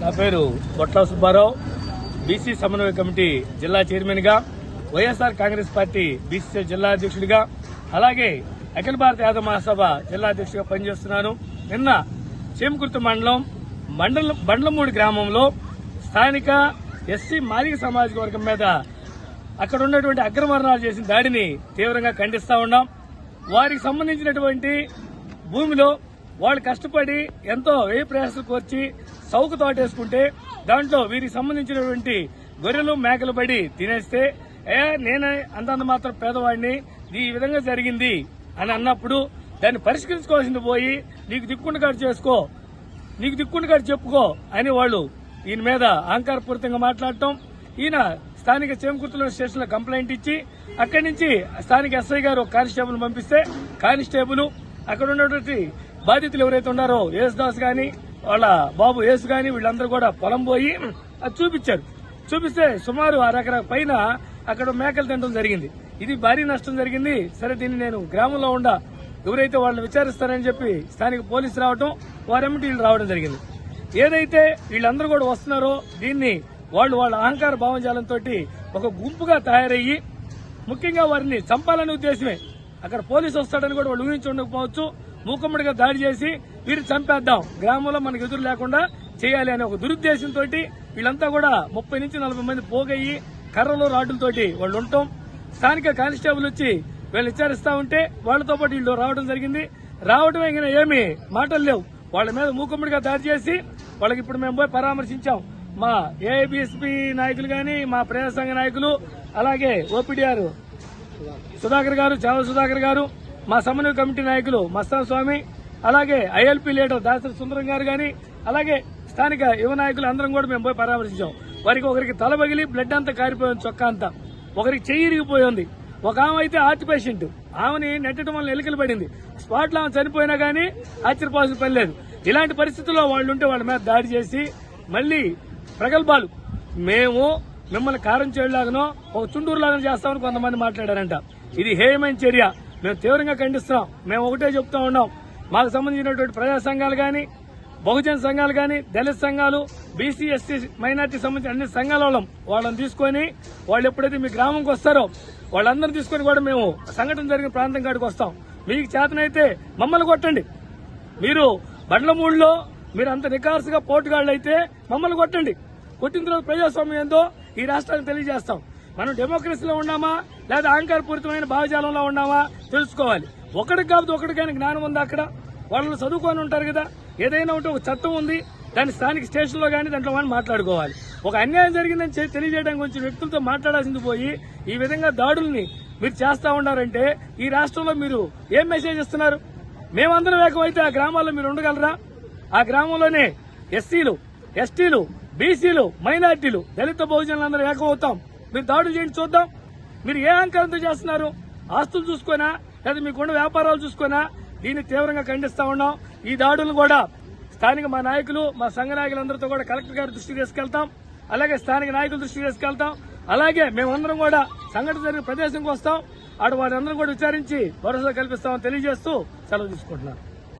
నా పేరు బొట్ల సుబ్బారావు. బీసీ సమన్వయ కమిటీ జిల్లా చైర్మన్గా వైఎస్ఆర్ కాంగ్రెస్ పార్టీ బీసీ జిల్లా అధ్యక్షుడిగా అలాగే అఖిల భారత యాదవ మహాసభ జిల్లా అధ్యక్షుడిగా పనిచేస్తున్నాను. నిన్న చేమకుర్తి మండలం మండల బండ్లమూడి గ్రామంలో స్థానిక ఎస్సీ మాదిగ సామాజిక వర్గం మీద అక్కడ ఉన్నటువంటి అగ్రమరణాలు చేసిన దాడిని తీవ్రంగా ఖండిస్తా ఉన్నాం. వారికి సంబంధించినటువంటి భూమిలో వాళ్ళు కష్టపడి ఎంతో వ్యయ ప్రయాసాలకు వచ్చి సౌకు తోటేసుకుంటే దాంట్లో వీరికి సంబంధించినటువంటి గొర్రెలు మేకలు పడి తినేస్తే ఏ నేనే అంతంత మాత్రం పేదవాడిని ఈ విధంగా జరిగింది అని అన్నప్పుడు దాన్ని పరిష్కరించుకోవాల్సింది పోయి నీకు దిక్కుండు కాడు చేసుకో నీకు దిక్కుండు కాడు చెప్పుకో అని వాళ్ళు ఈయన మీద అహంకారపూరితంగా మాట్లాడటం ఈయన స్థానిక చేమకుర్తుల స్టేషన్లో కంప్లైంట్ ఇచ్చి అక్కడి నుంచి స్థానిక ఎస్ఐ గారు ఒక కానిస్టేబుల్ పంపిస్తే కానిస్టేబుల్ అక్కడ ఉన్నటువంటి బాధితులు ఎవరైతే ఉన్నారో యేసుదాస్ గాని వాళ్ళ బాబు యేసు గాని వీళ్ళందరూ కూడా పొలం పోయి అది చూపించారు. చూపిస్తే సుమారు అరెకర పైన అక్కడ మేకలు తినడం జరిగింది. ఇది భారీ నష్టం జరిగింది. సరే దీన్ని నేను గ్రామంలో ఉండ ఎవరైతే వాళ్ళని విచారిస్తారని చెప్పి స్థానిక పోలీసు రావటం వారెమ్మటి వీళ్ళు రావడం జరిగింది. ఏదైతే వీళ్ళందరూ కూడా వస్తున్నారో దీన్ని వాళ్ళు వాళ్ళ అహంకార భావజాలంతో ఒక గుంపుగా తయారయ్యి ముఖ్యంగా వారిని చంపాలనే ఉద్దేశమే. అక్కడ పోలీసు వస్తాడని కూడా వాళ్ళు ఊహించి ఉండకపోవచ్చు. మూకమ్మడిగా దాడి చేసి వీరు చంపేద్దాం. గ్రామంలో మనకు ఎదురు లేకుండా చేయాలి అనే ఒక దురుద్దేశంతో వీళ్ళంతా కూడా ముప్పై నుంచి నలభై మంది పోగయ్యి కర్రలు రాడ్లతోటి వాళ్ళు ఉండటం. స్థానిక కానిస్టేబుల్ వచ్చి వీళ్ళు విచారిస్తా ఉంటే వాళ్ళతో పాటు వీళ్ళు రావడం జరిగింది. రావడమే ఇంకా ఏమి మాటలు లేవు. వాళ్ళ మీద మూకుమ్మడిగా దాడి చేసి వాళ్ళకి ఇప్పుడు మేము పోయి పరామర్శించాం. మా ఏఐబిఎస్పీ నాయకులు గాని మా ప్రజా సంఘ నాయకులు అలాగే ఓపీడీఆర్ సుధాకర్ గారు చావ సుధాకర్ గారు మా సమన్వయ కమిటీ నాయకులు మస్తాన్ స్వామి అలాగే ఐఎల్పీ లీడర్ దాసరి సుందరం గారు గాని అలాగే స్థానిక యువ నాయకులు అందరం కూడా మేము పోయి పరామర్శించాం. వారికి ఒకరికి తల పగిలి బ్లడ్ అంతా కారిపోయింది చొక్కా అంతా. ఒకరికి చెయ్యి ఇరిగిపోయింది. ఒక ఆమె అయితే హార్ట్ పేషెంట్ ఆమెని నెట్టడం వల్ల ఎలికలు పడింది. స్పాట్లో ఆమె చనిపోయినా గానీ ఆశ్చర్యపోవాల్సిన పని లేదు. ఇలాంటి పరిస్థితుల్లో వాళ్ళు ఉంటే వాళ్ళ మీద దాడి చేసి మళ్ళీ ప్రగల్భాలు. మేము మిమ్మల్ని కారం చేయలాగనో ఒక చుండూరులాగా చేస్తామని కొంతమంది మాట్లాడారంట. ఇది హేయమైన చర్య. మేము తీవ్రంగా ఖండిస్తున్నాం. మేము ఒకటే చెప్తా ఉన్నాం. మాకు సంబంధించినటువంటి ప్రజా సంఘాలు కానీ బహుజన సంఘాలు కానీ దళిత సంఘాలు బీసీ ఎస్సీ మైనార్టీ సంబంధించిన అన్ని సంఘాల వాళ్ళం. వాళ్ళని తీసుకొని వాళ్ళు ఎప్పుడైతే మీ గ్రామంకి వస్తారో వాళ్ళందరినీ తీసుకొని కూడా మేము సంఘటన జరిగిన ప్రాంతం కాడికి వస్తాం. మీకు చేతనైతే మమ్మల్ని కొట్టండి. మీరు బండ్లమూడిలో మీరు అంత నికార్సుగా పోటుగాళ్ళు అయితే మమ్మల్ని కొట్టండి. కొట్టిన తర్వాత ప్రజాస్వామ్యం ఏందో ఈ రాష్ట్రానికి తెలియజేస్తాం. మనం డెమోక్రసీలో ఉన్నామా? లేదా అహంకారపూరితమైన భావజాలంలో ఉన్నామా? తెలుసుకోవాలి. ఒకటికి కాదు ఒకటికైనా జ్ఞానం ఉందా అక్కడ? వాళ్ళు చదువుకొని ఉంటారు కదా? ఏదైనా ఉంటే ఒక చట్టం ఉంది. దాని స్థానిక స్టేషన్లో కానీ దాంట్లో మనం మాట్లాడుకోవాలి. ఒక అన్యాయం జరిగిందని చె- తెలియజేయడానికి కొంచెం వ్యక్తులతో మాట్లాడాల్సింది పోయి ఈ విధంగా దాడుల్ని మీరు చేస్తా ఉన్నారంటే ఈ రాష్ట్రంలో మీరు ఏం మెసేజ్ ఇస్తున్నారు? మేమందరం ఏకమైతే ఆ గ్రామాల్లో మీరు ఉండగలరా? ఆ గ్రామంలోనే ఎస్సీలు ఎస్టీలు బీసీలు మైనార్టీలు దళిత బహుజనులు అందరూ ఏకమవుతాం. మీరు దాడులు చేయండి చూద్దాం. మీరు ఏ అహంకారంతో చేస్తున్నారు? ఆస్తులు చూసుకోనా లేదా మీకున్న వ్యాపారాలు చూసుకోనా దీన్ని తీవ్రంగా ఖండిస్తా ఉన్నాం. ఈ దాడులను కూడా స్థానిక మా నాయకులు మా సంఘ నాయకులందరితో కూడా కలెక్టర్ గారి దృష్టికి తీసుకెళ్తాం. అలాగే స్థానిక నాయకుల దృష్టికి తీసుకెళ్తాం. అలాగే మేమందరం కూడా సంఘటన జరిగిన ప్రదేశంకి వస్తాం. అటు వారందరూ కూడా విచారించి భరోసా కల్పిస్తామని తెలియజేస్తూ సెలవు తీసుకుంటున్నాను